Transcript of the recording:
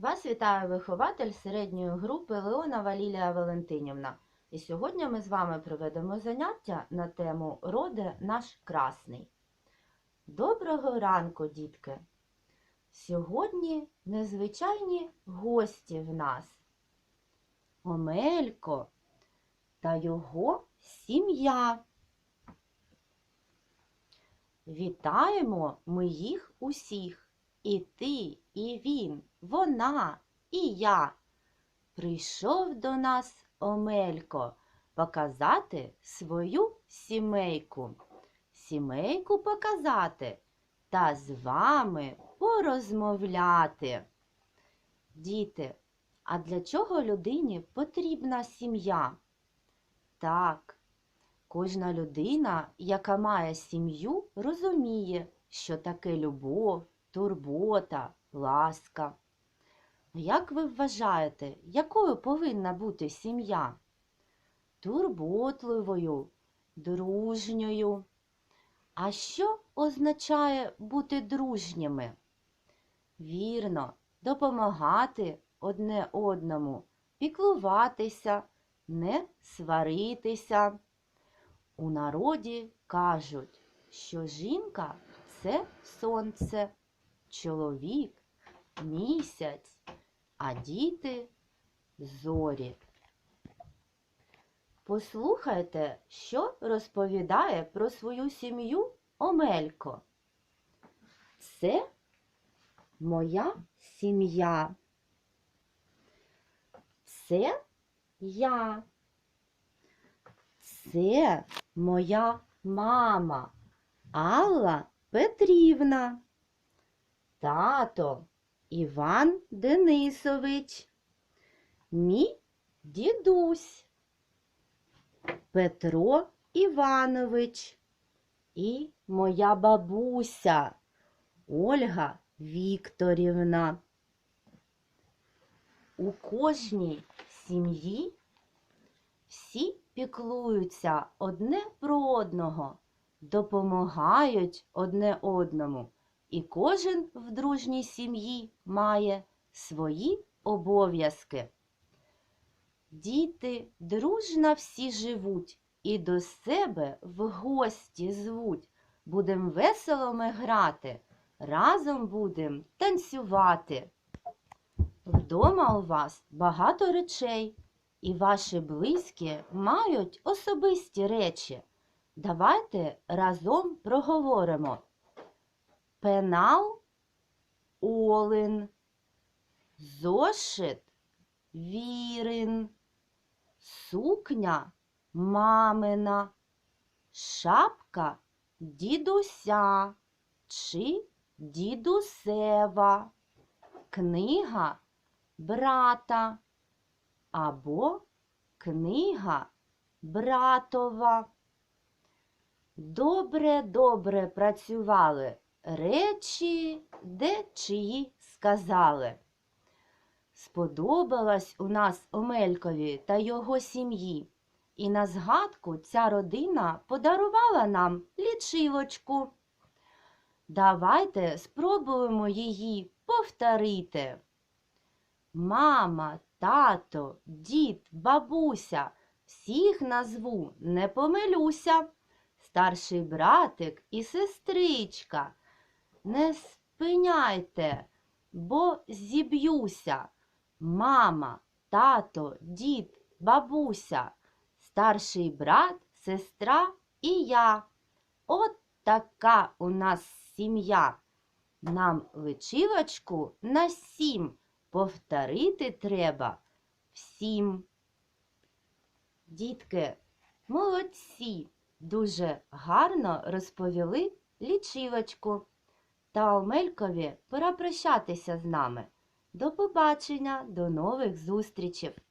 Вас вітає вихователь середньої групи Леонова Лілія Валентинівна. І сьогодні ми з вами проведемо заняття на тему Роде наш красний. Доброго ранку, дітки! Сьогодні незвичайні гості в нас. Омелько та його сім'я. Вітаємо ми їх усіх. І ти, і він, вона, і я. Прийшов до нас Омелько показати свою сімейку. Сімейку показати та з вами порозмовляти. Діти, а для чого людині потрібна сім'я? Так, кожна людина, яка має сім'ю, розуміє, що таке любов, турбота, ласка. Як ви вважаєте, якою повинна бути сім'я? Турботливою, дружньою. А що означає бути дружніми? Вірно, допомагати одне одному, піклуватися, не сваритися. У народі кажуть, що жінка це сонце, чоловік місяць, а діти зорі. Послухайте, що розповідає про свою сім'ю Омелько. Це моя сім'я. Це я. Це моя мама Алла Петрівна. Тато Іван Денисович. Мій дідусь Петро Іванович і моя бабуся Ольга Вікторівна. У кожній сім'ї всі піклуються одне про одного, допомагають одне одному, і кожен в дружній сім'ї має свої обов'язки. Діти дружно всі живуть і до себе в гості звуть. Будем весело ми грати, разом будем танцювати. Вдома у вас багато речей, і ваші близькі мають особисті речі. Давайте разом проговоримо. Пенал Олин, зошит Вірин, сукня мамина, шапка дідуся чи дідусева, книга брата або книга братова. Добре, добре працювали речі, де чиї сказали. Сподобалась у нас Омелькові та його сім'ї, і на згадку ця родина подарувала нам лічилочку. Давайте спробуємо її повторити. Мама, тато, дід, бабуся, всіх назву не помилюся. Старший братик і сестричка. Не спиняйте, бо зіб'юся. Мама, тато, дід, бабуся, старший брат, сестра і я. От така у нас сім'я. Нам личилочку на сім повторити треба всім. Дітки, молодці, дуже гарно розповіли лічилочку. Та Омелькові пора прощатися з нами. До побачення, до нових зустрічей!